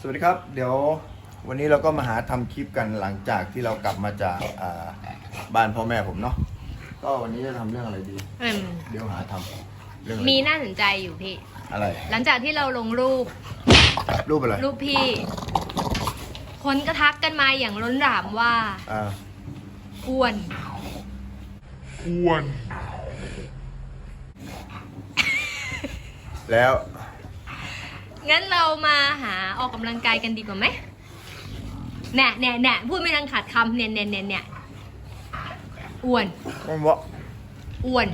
สวัสดีครับ เดี๋ยววันนี้เราก็มาหาทำคลิปกันหลังจากที่เรากลับมาจากอ่าบ้านพ่อแม่ผมเนาะก็วันนี้จะทำเรื่องอะไรดีอืมเดี๋ยวหาทำเรื่องอะไรมีน่าสนใจอยู่พี่ อะไร หลังจากที่เราลงรูป รูปอะไร รูปพี่ คนก็ทักกันมาอย่างล้นหลามว่าอ่าอ้วน แล้ว งั้นเรามาหาออกกำลังกายกันดีกว่าไหมแน่แน่แน่พูดไม่ทันขาดคำเนี่ยเนี่ยเนี่ยเนี่ยอ้วนมันว่าอ้วน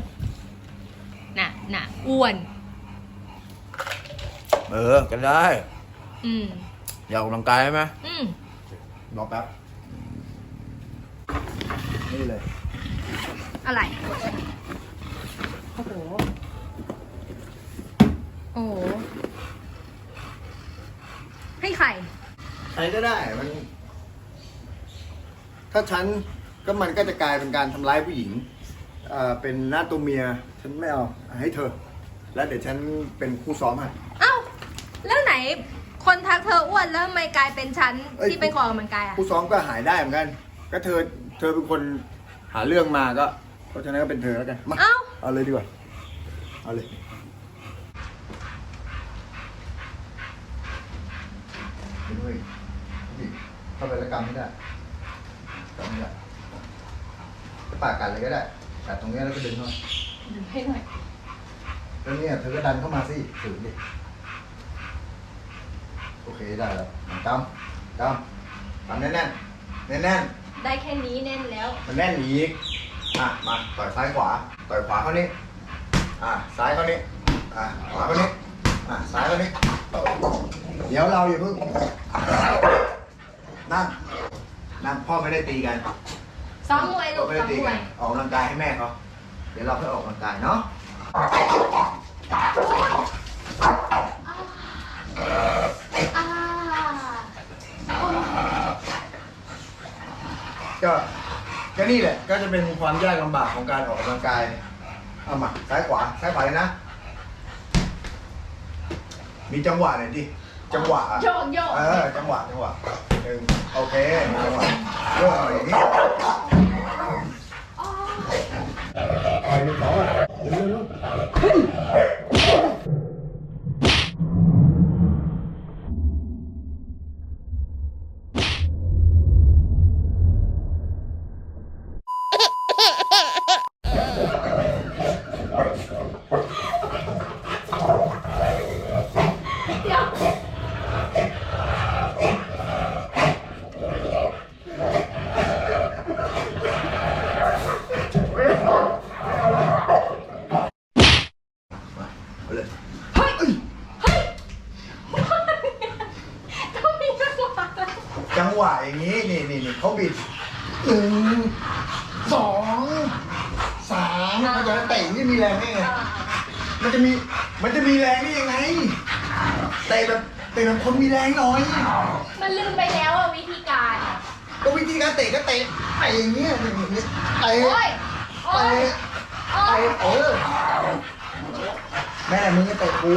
น่ะน่ะอ้วน เออกันได้ อืม อยากออกกำลังกายไหมอืมบอกแป๊บ นี่เลย อะไร โอ้โห โอ้โห ให้ใครใครก็ได้มัน ถ้าฉันก็มันก็จะกลายเป็นการทำร้ายผู้หญิงเอ่อเป็นหน้าตัวเมีย ฉันไม่เอาให้เธอ แล้วเดี๋ยวฉันเป็นคู่ซ้อมให้ เอ้า แล้วไหน คนทักเธออ้วนแล้วทำไมกลายเป็นฉันเอ้ย ที่เป็นคออกกำลังกายอะ คู่ซ้อมก็หายได้เหมือนกัน ก็เธอ เธอเป็นคนหาเรื่องมาก็ เพราะฉะนั้นก็เป็นเธอแล้วกันมาเอ้า เอาเลยดีกว่า เอาเลย เฮ้ยนี่เข้าไปแล้วกำไม่ได้กำไม่ได้จะปากกัดเลยก็ได้กัดตรงเนี้ยแล้วก็ดึงเข้ามาให้หน่อยแล้วเนี่ยเธอก็ดันเข้ามาสิฝืนดิโอเคได้แล้วกำกำกำแน่นแน่นแน่นแน่นๆได้แค่นี้แน่นแล้ว มันแน่นอีกอะมาต่อยซ้ายขวาต่อยขวาเข้านี้อะซ้ายเข้านี้อะขวาเข้านี้อะซ้ายเข้านี้ เดี๋ยวเราอย่าเพิ่งนั่งนั่งพ่อไม่ได้ตีกันซ้อมมวยลูพ่อกไม่ซ้ได้อมตีมวกันยออกกำลังกายให้แม่เขาเดี๋ยวเราค่อยออกกำลังกายเนาะอ่าก็ก็นี่แหละก็จะเป็นความยากลำบากของการออกกำลังกายเอามาซ้ายขวาซ้ายขวาเลยนะ มีจังหวะหน่อยดิ จังหวะอะโยกโยกเออจังหวะจังหวะหนึ่งโอเคจังหวะโยกหน่อยอย่างนี้ ไปหนึ่งสองอะเร็วๆเอาเลย เฮ้ย เฮ้ยต้องมีจังหวะแล้ว จังหวะอย่าง นี้นี่นี่นี่เขาบิดหนึ่งสองสามมันจะเตะนี่มีแรงได้ไงมันจะมีมันจะมีแรงได้ยังไงเตะแบบเตะแบบคนมีแรงหน่อยมันลืมไปแล้วอะวิธีการอะก็วิธีการเตะก็เตะไอ้อย่างเงี้ยอย่างเงี้ยเตะโอ้ยโอ้เตะยโอ้เตะยเออแม่มึงก็เตะกู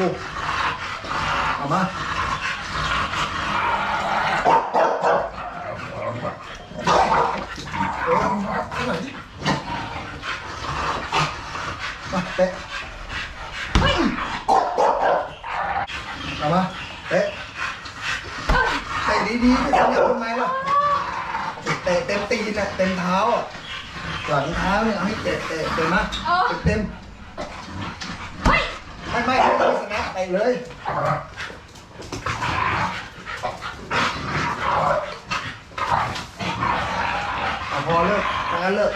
เอามาเออเอา หน่อยดิมาเตะเฮ้ยเอามาเตะเตะดีๆจะทำอย่างทำไมล่ะเตะเต็มตีนน่ะเต็มเท้าอะหลังเท้าเนี่ยเอาให้เตะเตะเต็มนะเต็มเฮ้ยๆไม่ไม่ไม่ต้องสแนปเตะเลยเอา พอเลิกถ้างั้นเลิก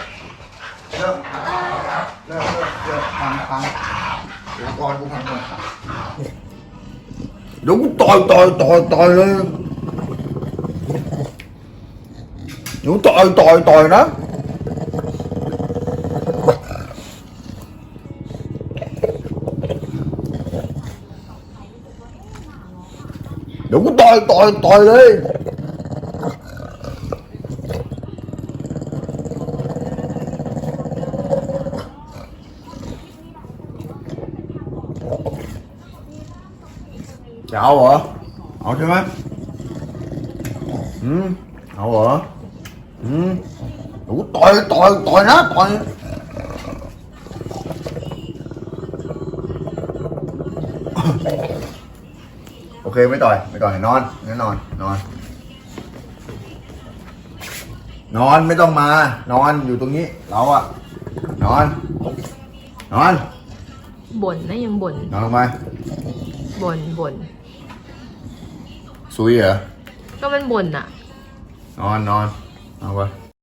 เลิก เลิก เลิกเลิกฟังฟังเดี๋ยวก่อนกูฟังก่อนเดี๋ยวกูต่อยต่อยต่อยต่อยเลยเดี๋ยวต่อยต่อยต่อยนะเดี๋ยวกูต่อยต่อยต่อยเลย จะเอาเหรอ เอาใช่ไหมอืมเอาเหรอ อืมโอ้ต่อยต่อยต่อยนะต่อยโอเคไม่ต่อยไม่ต่อยนอนงั้นนอนนอน นอนไม่ต้องมา นอนอยู่ตรงนี้ เราอะนอน นอนบ่นนะยังบ่นนอนลงมาบ่นบ่น ซุยเหรอ ก็มันบ่นอะ นอนนอนเอาไป